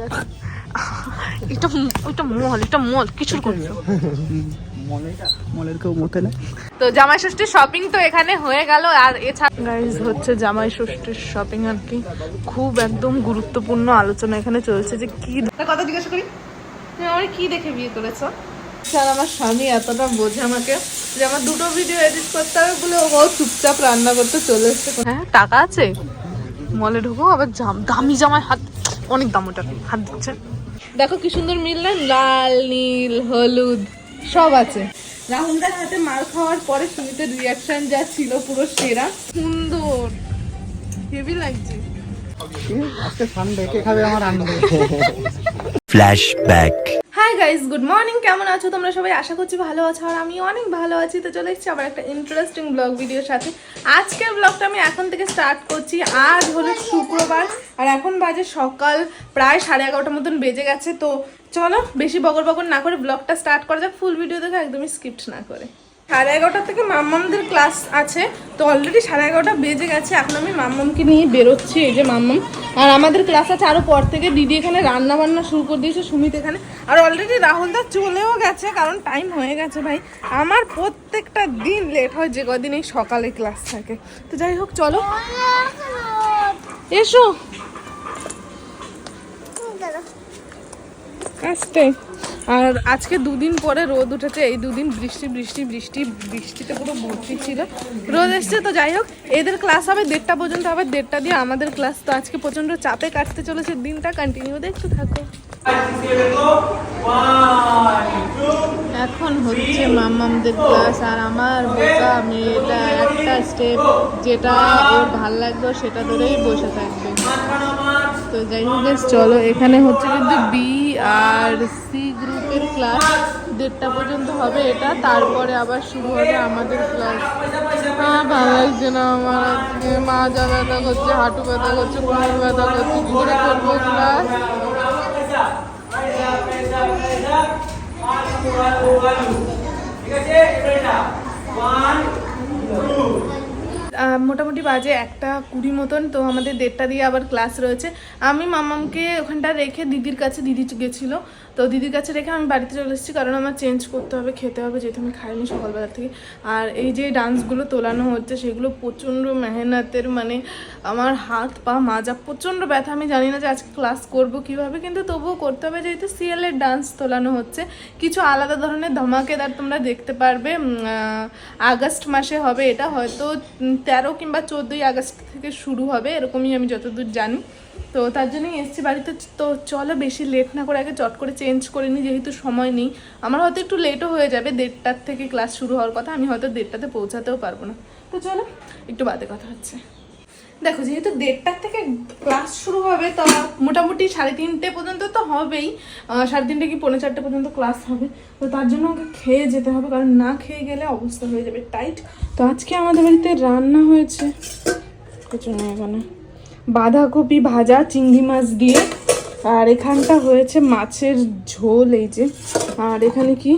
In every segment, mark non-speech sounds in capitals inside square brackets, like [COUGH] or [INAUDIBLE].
[LAUGHS] এটা ওইটা মল এটা মল কিছু করছ তো জামাই ষষ্ঠীর শপিং তো এখানে হয়ে গেল আর এছাড়া গাইজ হচ্ছে জামাই ষষ্ঠীর শপিং আর কি। খুব একদম গুরুত্বপূর্ণ আলোচনা এখানে চলছে যে কি কথা জিজ্ঞাসা করি? তুমি আমার কি দেখে বিয়ে করেছ? স্যার আমার স্বামী এতটা বোঝে আমাকে যে আমার দুটো ভিডিও এডিট করতে হবে বলে ও চুপচাপ রান্না করতে চলে এসছে। হ্যাঁ টাকা আছে। মলে ঢুকো আবার জাম দামি জামায় হাত অনেক দাম ওটার হাত দিচ্ছে। দেখো কি সুন্দর মিললেন লাল নীল হলুদ সব আছে। রাহুলদার হাতে মার খাওয়ার পরে সুমিতের রিয়াকশন যা ছিল পুরো সেরা। সুন্দর। হেভি লাগছে। আজকে সানডে কে খাবে আমার আনন্দ? [LAUGHS] Flashback. Hi guys good morning কেমন আছো? তোমরা সবাই আশা করছি ভালো আছো আর আমি অনেক ভালো আছি। তো চলে এসেছি আমার একটা ইন্টারেস্টিং ব্লগ ভিডিওর সাথে। আজকের ব্লগটা আমি এখন থেকে স্টার্ট করছি। আজ হলো শুক্রবার আর এখন বাজে সকাল, প্রায় সাড়ে এগারোটার মতন বেজে গেছে। তো চলো বেশি বগর বগর না করে ব্লগটা স্টার্ট করা যাক। ফুল ভিডিও দেখে একদমই স্কিপ্ট না করে। সাড়ে এগারোটা থেকে মাম্মামদের ক্লাস আছে। তো অলরেডি সাড়ে এগারোটা বেজে গেছে, এখন আমি মাম্মামকে নিয়ে বেরোচ্ছি, এই যে মাম্মাম। আর আমাদের ক্লাস আছে আরও পর থেকে, দিদি এখানে রান্না বান্না শুরু করে দিয়েছে, সুমিত এখানে। আর অলরেডি রাহুলদা চলেও গেছে, কারণ টাইম হয়ে গেছে ভাই। আমার প্রত্যেকটা দিন লেট হয়, যে কদিন এই সকালে ক্লাস থাকে। তো যাই হোক, চলো। এসো। আসতে। আর আজকে দুদিন পরে রোদ উঠেছে, এই দুদিন বৃষ্টি বৃষ্টি বৃষ্টি, বৃষ্টিতে পুরো ভর্তি ছিল। রোদ এসছে তো যাই হোক, এদের ক্লাস হবে দেড়টা পর্যন্ত আবার দেড়টা দিয়ে আমাদের ক্লাস তো আজকে প্রচণ্ড চাপে কাটতে চলেছে, দিনটা কন্টিনিউ দেখতে থাকো। এখন হচ্ছে মামামদের ক্লাস আর আমার বোকা মেয়েটা একটা স্টেপ যেটা ওর ভালো লাগবে, সেটা ধরেই বসে থাকবে। তো যাই হোক চলো এখানে হচ্ছে কিন্তু বি আর সি গ্রুপের ক্লাস দেড়টা পর্যন্ত হবে এটা তারপরে আবার শুরু হবে আমাদের ক্লাস হ্যাঁ ভালো লাগছে না আমার আজকে মাজা ব্যথা করছে হাঁটু ব্যথা করছে কোমর ব্যথা করছে কি করে করব ক্লাস আহ, মোটামুটি বাজে একটা কুড়ি মতন, তো আমাদের দেড়টা দিয়ে আবার ক্লাস রয়েছে। আমি মামামকে ওখানটা রেখে দিদির কাছে দিদি গেছিল। তো দিদির কাছে রেখে আমি বাড়িতে চলে এসেছি, কারণ আমার চেঞ্জ করতে হবে, খেতে হবে, যেহেতু আমি খাইনি সকালবেলা থেকে। আর এই যে ডান্সগুলো তোলানো হচ্ছে, সেগুলো প্রচণ্ড মেহনতের মানে আমার হাত পা মাজা, প্রচণ্ড ব্যথা। আমি জানি না যে আজকে ক্লাস করব কীভাবে, কিন্তু তবুও করতে হবে, যেহেতু সিএলের ডান্স তোলানো হচ্ছে। কিছু আলাদা ধরনের ধমাকেদার তোমরা দেখতে পারবে আগস্ট মাসে হবে এটা, হয়তো তেরো কিংবা চোদ্দোই আগস্ট থেকে শুরু হবে, এরকমই আমি যতদূর জানি। তো তার জন্যই এসছি বাড়িতে। তো চলো বেশি লেট না করে আগে চট করে চেঞ্জ করে নিই যেহেতু সময় নেই। আমার হয়তো একটু লেটও হয়ে যাবে, দেড়টার থেকে ক্লাস শুরু হওয়ার কথা, আমি হয়তো দেড়টাতে পৌঁছাতেও পারব না। তো চলো, একটু বাদে কথা হচ্ছে। দেখো, যেহেতু দেড়টার থেকে ক্লাস শুরু হবে, তো মোটামুটি সাড়ে তিনটে পর্যন্ত তো হবেই। সাড়ে তিনটে কি পৌনে চারটে পর্যন্ত ক্লাস হবে। তো তার জন্য ওকে খেয়ে যেতে হবে, কারণ না খেয়ে গেলে অবস্থা হয়ে যাবে টাইট তো আজকে আমাদের বাড়িতে রান্না হয়েছে। কিছু নেই এখানে। বাঁধাকপি ভাজা, চিংড়ি মাছ দিয়ে। আর এখানটা হয়েছে মাছের ঝোল এই যে। আর এখানে কি?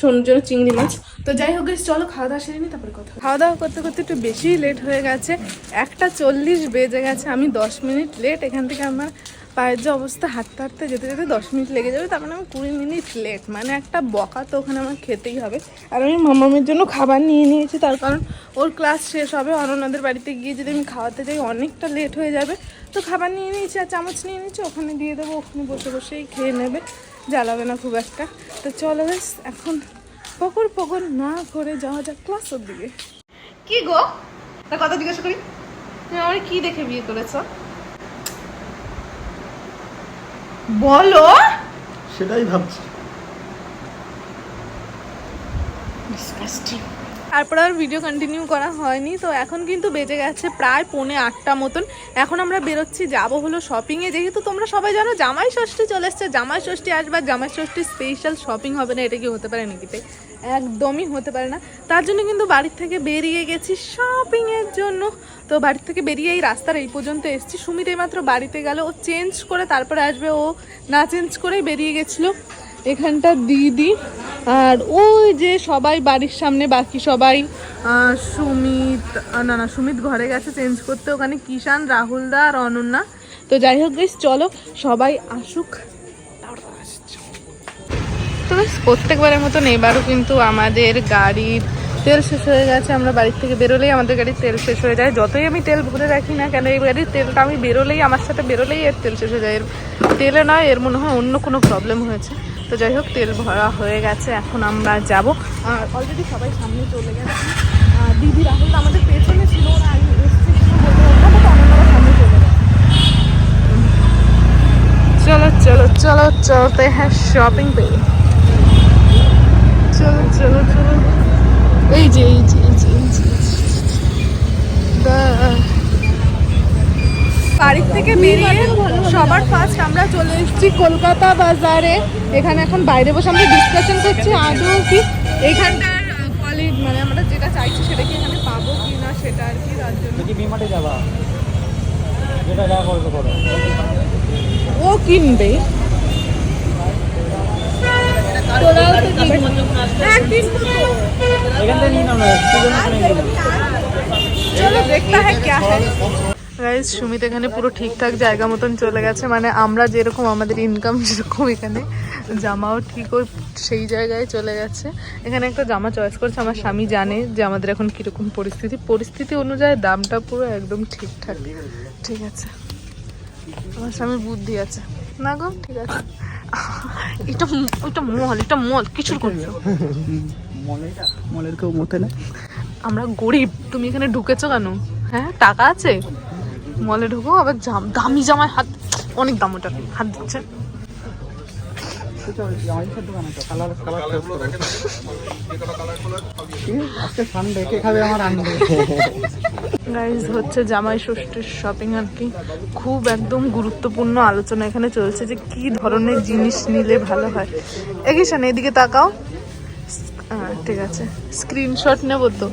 সোনার চিংড়ি মাছ। তো যাই হোক চলো খাওয়া দাওয়া সেরে নি তারপরে কথা খাওয়া দাওয়া করতে করতে একটু বেশিই লেট হয়ে গেছে। একটা চল্লিশ বেজে গেছে, আমি দশ মিনিট লেট এখান থেকে আমার পায়ের যে অবস্থা, হাঁটতে হাঁটতে যেতে যেতে দশ মিনিট লেগে যাবে, তার মানে আমি কুড়ি মিনিট লেট মানে একটা বকা তো ওখানে আমার খেতেই হবে। আর আমি মামামের জন্য খাবার নিয়ে নিয়েছি, তার কারণ ওর ক্লাস শেষ হবে। অননাদের বাড়িতে গিয়ে যদি আমি খাওয়াতে যাই, অনেকটা লেট হয়ে যাবে। তো খাবার নিয়ে নিয়েছি আর চামচ নিয়ে নিয়েছি, ওখানে দিয়ে দেবো, ওখানে বসে বসেই খেয়ে নেবে। জ্বালাবে না খুব একটা। তো চলো বেশ, এখন পকর পকর না করে যাওয়া যাক ক্লাস ক্লাসের দিকে কি গো? তা কথা জিজ্ঞাসা করি? তুমি আমার কি দেখে বিয়ে করেছ? বলো। সেটাই ভাবছি। তারপর আর ভিডিও কন্টিনিউ করা হয়নি তো এখন কিন্তু বেজে গেছে প্রায় পৌনে আটটা মতন। এখন আমরা বেরোচ্ছি যাব হলো শপিংয়ে যেহেতু তোমরা সবাই জানো জামাই ষষ্ঠী চলে এসছে। জামাই ষষ্ঠী আসবার জামাই ষষ্ঠী স্পেশাল শপিং হবে না এটা কি হতে পারে নাকি? তাই একদমই হতে পারে না। তার জন্য কিন্তু বাড়ির থেকে বেরিয়ে গেছি শপিংয়ের জন্য। তো বাড়ির থেকে বেরিয়ে এই রাস্তার এই পর্যন্ত এসেছি। সুমিত মাত্র বাড়িতে গেল। ও চেঞ্জ করে তারপরে আসবে। ও না চেঞ্জ করেই বেরিয়ে গেছিল এখানটা দিদি। আর ওই যে সবাই বাড়ির সামনে, বাকি সবাই সুমিত না না, সুমিত ঘরে গেছে চেঞ্জ করতে। ওখানে কিষান রাহুলদা আর অনন্যা। তো যাই হোক গাইস চলো সবাই আসুক। তো প্রত্যেকবারের মতন এবারও কিন্তু আমাদের গাড়ির তেল শেষ হয়ে গেছে, আমরা বাড়ির থেকে বেরোলেই আমাদের গাড়ির তেল শেষ হয়ে যায়। যতই আমি তেল ভরে রাখি না কেন, এই গাড়ির তেলটা আমি বেরোলেই, আমার সাথে বেরোলেই এর তেল শেষ হয়ে যায়। এর তেলে নয়, এর মনে হয় অন্য কোনো প্রবলেম হয়েছে। তো যাই হোক, তেল ভরা হয়ে গেছে, এখন আমরা যাব। আর অলরেডি সবাই সামনে চলে গেছে। দিদি রাহুল আমাদের পেছনে ছিল না আমি সামনে চলে চলো চলো চলো, চলতে হ্যাঁ শপিং পেয়ে চলো চলো চলো এই যে এই যে এই যে এই যে, এই বাড়ির থেকে বেরিয়ে সবার ফার্স্ট আমরা চলে এসেছি কলকাতা বাজারে। এখানে এখন বাইরে বসে আমরা ডিসকাশন করছি আদৌ কি এখানকার কোয়ালিটি মানে আমরা যেটা চাইছি সেটা কি এখানে পাবো কি না সেটা আর কি তার জন্য। কি বিমাটে যাবা। যেটা যা করবে করো। ও কিনবে হ্যাঁ, কিনবো তো। এখান থেকে নিয়ে নাও না দুজন চলো দেখতে হয় ক্যা হ্যায় গাইজ সুমিত এখানে পুরো ঠিকঠাক জায়গা মতন চলে গেছে। মানে আমরা যেরকম আমাদের ইনকাম যেরকম এখানে জামাও ঠিক সেই জায়গায় চলে গেছে। এখানে একটা জামা চয়েস করছে, আমার স্বামী জানে যে আমাদের এখন কীরকম পরিস্থিতি। পরিস্থিতি অনুযায়ী দামটা পুরো একদম ঠিকঠাক। ঠিক আছে। আমার স্বামীর বুদ্ধি আছে। না গো, ঠিক আছে। এটা ওইটা মল এটা মল কিছুর করছ মলের কেউ মতে না আমরা গরিব তুমি এখানে ঢুকেছো কেন? হ্যাঁ টাকা আছে? মলে ঢুকো আবার জাম দামি জামায় হাত অনেক দাম ওটা হাত দিচ্ছে? আজকে সানডে কে খাবে আমার আনবে গাইজ হচ্ছে জামাই ষষ্ঠীর শপিং আর কি। খুব একদম গুরুত্বপূর্ণ আলোচনা এখানে চলছে যে কি ধরনের জিনিস নিলে ভালো হয়। এগিয়ে এদিকে তাকাও। ঠিক আছে। স্ক্রিনশট নেব তো।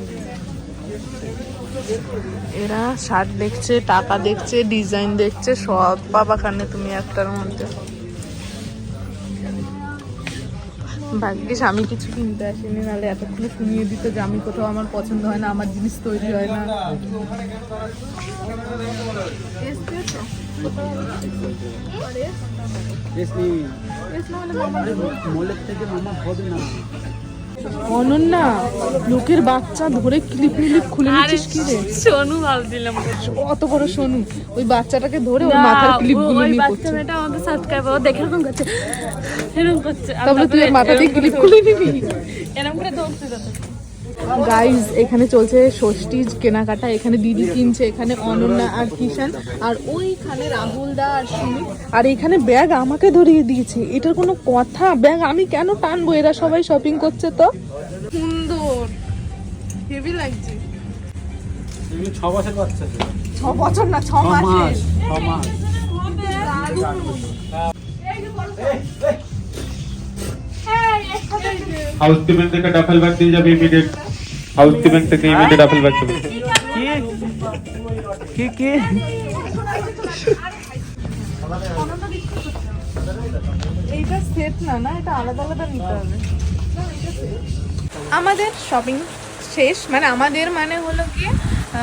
এরা শার্ট দেখছে, টাকা দেখছে ডিজাইন দেখছে, সব পাবা কানে তুমি একটার মধ্যে। ভাগ্যিস আমি কিছু কিনতে আসিনি নাহলে এতক্ষণে শুনিয়ে দিত যে আমি কোথাও আমার পছন্দ হয় না আমার জিনিস তৈরি হয় না। অনন্যা লোকের বাচ্চা ধরে ক্লিপ ক্লিপ খুলে নিচ্ছিস কি রে? সোনু ভাবছিলাম অত বড় সোনু। ওই বাচ্চাটাকে ধরে ওর মাথার ক্লিপগুলো নিয়ে বাচ্চা করছে। আমাকে সাবস্ক্রাইব দেখে এরকম করছে। এরকম করছে। তারপরে তুই ওর মাথা দিয়ে ক্লিপ খুলে নিবি। এরকম করে গাইজ এখানে চলছে ষষ্ঠীর কেনাকাটা। এখানে দিদি কিনছে এখানে অনন্যা আর কিষান। আর ওইখানে রাহুল দা আর সুমিত। আর এখানে ব্যাগ আমাকে ধরিয়ে দিয়েছে। এটার কোনো কথা? ব্যাগ আমি কেন টানবো? এরা সবাই শপিং করছে তো। সুন্দর। হেভি লাগছে। ছ বছর বাচ্চা ছ বছর না ছ ছ মাস ছ মাস। এইটা সেট না না? এটা আলাদা আলাদা নিতে হবে। আমাদের শপিং শেষ। মানে আমাদের মানে হলো কি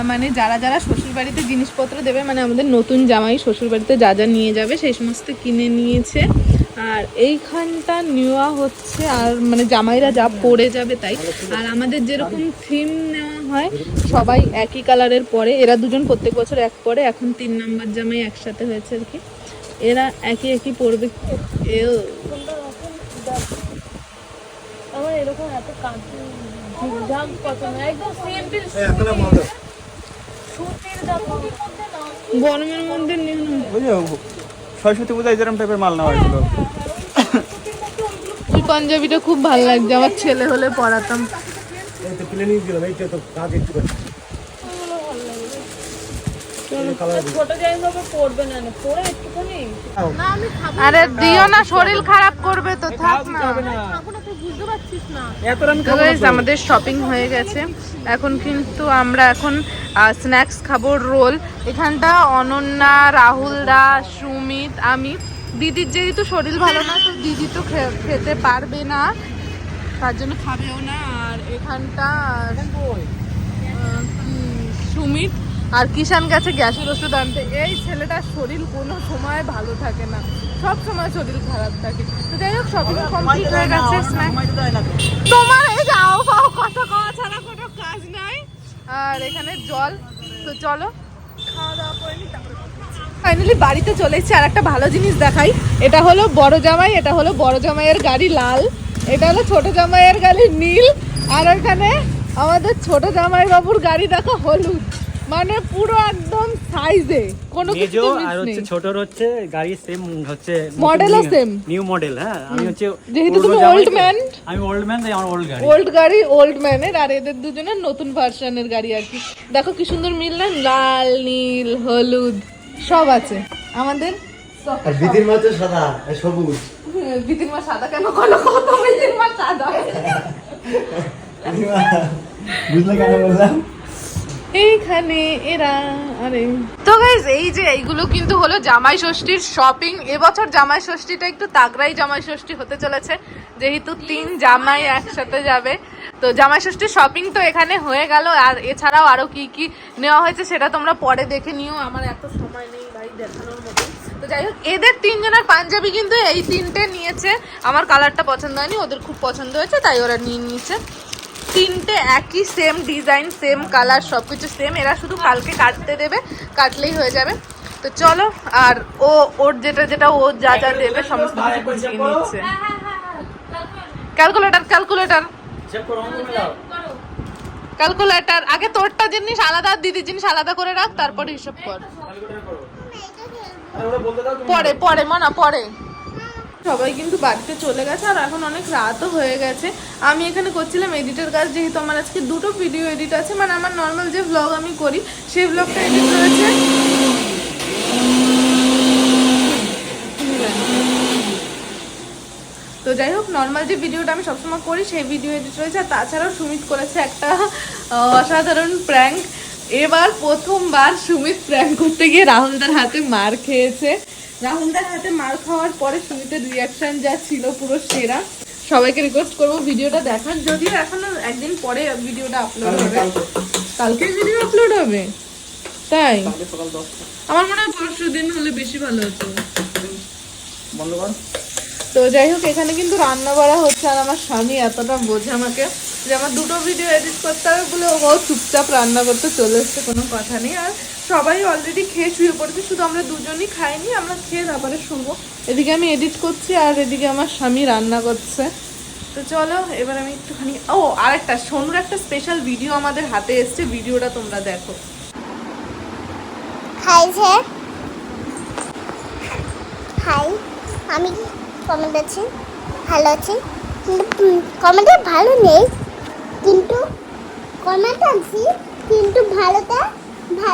মানে যারা যারা শ্বশুর বাড়িতে জিনিসপত্র দেবে মানে আমাদের নতুন জামাই শ্বশুর বাড়িতে যা যা নিয়ে যাবে, সেই সমস্ত কিনে নিয়েছে। আর এইখানটা নেওয়া হচ্ছে, আর মানে জামাইরা যা পরে যাবে তাই। আর আমাদের যেরকম থিম নেওয়া হয়, সবাই একই কালারের পরে। এরা দুজন প্রত্যেক বছর এক পরে, এখন তিন নাম্বার জামাই একসাথে হয়েছে আর কি। এরা একই একই পরবে। এরকম এত একদম সিম্পল সুতির গরমের মধ্যে। বুঝো সরস্বতী পূজায় যেরকম টাইপের মাল নেওয়া হয়েছিল। ওই পাঞ্জাবিটা খুব ভালো লাগছে আমার ছেলে হলে পরাতাম। ছোট জামা পরবে না না পরে একটুখানি। আরে দিও না শরীর খারাপ করবে তো থাক না। আমাদের শপিং হয়ে গেছে। এখন কিন্তু আমরা এখন স্ন্যাক্স খাব রোল এখানটা অনন্যা রাহুল দা সুমিত আমি। দিদির যেহেতু শরীর ভালো না তো দিদি তো খে- খেতে পারবে না। তার জন্য খাবেও না। আর এখানটা সুমিত আর কিষান গেছে গ্যাসের ওষুধ আনতে। এই ছেলেটার শরীর কোনো সময় ভালো থাকে না। সব সময় শরীর খারাপ থাকে। তো যাই হোক শপিং কমপ্লিট হয়ে গেছে তোমার এই যে আও ফাও কথা কওয়া ছাড়া কোনো কাজ নাই। আর এখানে জল। তো চলো। খাওয়া দাওয়া করে নি তারপরে ফাইনালি বাড়িতে চলে এসেছি। আর একটা ভালো জিনিস দেখাই। এটা হলো বড় জামাই এটা হলো বড় জামাইয়ের গাড়ি লাল। এটা হলো ছোট জামাইয়ের গাড়ি নীল। আর ওখানে আমাদের ছোট জামাই বাবুর গাড়ি দেখো হলুদ। মানে পুরো একদম সাইজে কোনো কিছু আর হচ্ছে ছোটর হচ্ছে গাড়ি সেম হচ্ছে Model ও same? নিউ মডেল হ্যাঁ? আমি হচ্ছে যেহেতু তুমি জামাই- man। আমি ওল্ড ম্যান তাই আমার ওল্ড গাড়ি। ওল্ড গাড়ি ওল্ড ম্যানের আর এদের দুজনের নতুন ভার্সনের গাড়ি আর কি। দেখো কি সুন্দর মিল না? লাল নীল হলুদ সব আছে। আমাদের আর বিধির মাত্র সাদা সবুজ। বিতির মা সাদা কেন? কলো কত বিতির মা সাদা বুঝলে কেন বললাম? এইখানে এরা, আরে। তো গাইজ এই যে এইগুলো কিন্তু হলো জামাই ষষ্ঠীর শপিং এবছর জামাই ষষ্ঠীটা একটু তাগড়াই জামাই ষষ্ঠী হতে চলেছে। যেহেতু তিন জামাই একসাথে যাবে। তো জামাই ষষ্ঠীর শপিং তো এখানে হয়ে গেল। আর এছাড়াও আরও কি কি নেওয়া হয়েছে সেটা তোমরা পরে দেখে নিও। আমার এত সময় নেই ভাই দেখানোর মতো। তো যাই হোক, এদের তিনজনের পাঞ্জাবি কিন্তু এই তিনটে নিয়েছে। আমার কালারটা পছন্দ হয়নি, ওদের খুব পছন্দ হয়েছে, তাই ওরা নিয়ে নিয়েছে। তিনটে একই সেম ডিজাইন সেম কালার সব কিছু সেম এরা শুধু কালকে কাটতে দেবে কাটলেই হয়ে যাবে। তো চলো আর ও ওর যেটা যেটা ও যা যা দেবে সমস্ত কিছু বুঝিয়ে নিচ্ছে। ক্যালকুলেটর ক্যালকুলেটর ক্যালকুলেটর আগে তোরটা জিনিস আলাদা দিদির জিনিস আলাদা করে রাখ তারপরে হিসাব কর। পরে পরে মনা পরে। সবাই কিন্তু বাড়িতে চলে গেছে আর এখন অনেক রাতও হয়ে গেছে। আমি এখানে করছিলাম এডিটের কাজ, যেহেতু আমার আজকে দুটো ভিডিও এডিট আছে মানে আমার নর্মাল যে ব্লগ আমি করি, সেই ব্লগটা এডিট রয়েছে তো যাই হোক নর্মাল যে ভিডিওটা আমি সবসময় করি, সেই ভিডিও এডিট রয়েছে আর তাছাড়াও সুমিত করেছে একটা অসাধারণ প্র্যাঙ্ক এবার প্রথমবার সুমিত প্র্যাঙ্ক করতে গিয়ে রাহুলদার হাতে মার খেয়েছে। রাহুলদার হাতে মার খাওয়ার পরে সুমিতের রিয়াকশন যা ছিল পুরো সেরা। সবাইকে রিকোয়েস্ট করব ভিডিওটা দেখার। যদিও এখনও একদিন পরে ভিডিওটা আপলোড হবে। কালকে। ভিডিও আপলোড হবে? তাই? আমার মনে হয় পরশু দিন হলে বেশি ভালো হতো। তো যাই হোক এখানে কিন্তু রান্না বাড়া হচ্ছে আর আমার স্বামী এতটা বোঝে আমাকে যে আমার দুটো ভিডিও এডিট করতে হবে বলে ও চুপচাপ রান্না করতে চলে এসছে কোনো কথা নেই। আর সবাই অলরেডি খেয়ে শুয়ে পড়েছে, শুধু আমরা দুজনই খাইনি, আমরা খেয়ে তারপরে শুনব এদিকে আমি এডিট করছি আর এদিকে আমার স্বামী রান্না করছে। তো চলো, এবার আমি একটুখানি, ও, আরেকটা, সোনুর একটা স্পেশাল ভিডিও আমাদের হাতে এসছে, ভিডিওটা তোমরা দেখো। আমি কমেন্ট আছি, ভালো আছি। কিন্তু কমেন্টে ভালো নেই, কিন্তু কমেন্ট আছি কিন্তু ভালোটা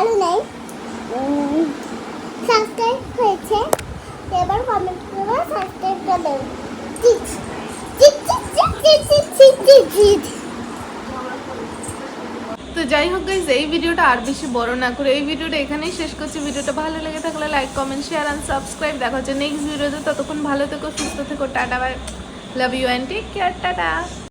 ভালো নেই। সাবস্ক্রাইব হয়েছে। এবার কমেন্ট করে সাবস্ক্রাইব করে দেবেন চিট চিট চিট চিট চিট চিট চিট চিট তো যাই হোক গাইজ এই ভিডিওটা আর বেশি বড় না করে এই ভিডিওটা এখানেই শেষ করছি। ভিডিওটা ভালো লেগে থাকলে like comment share and subscribe দেখা হচ্ছে নেক্সট ভিডিওতে ততক্ষণ ভালো থেকো, সুস্থ থেকো, tata bye love you and take care tata.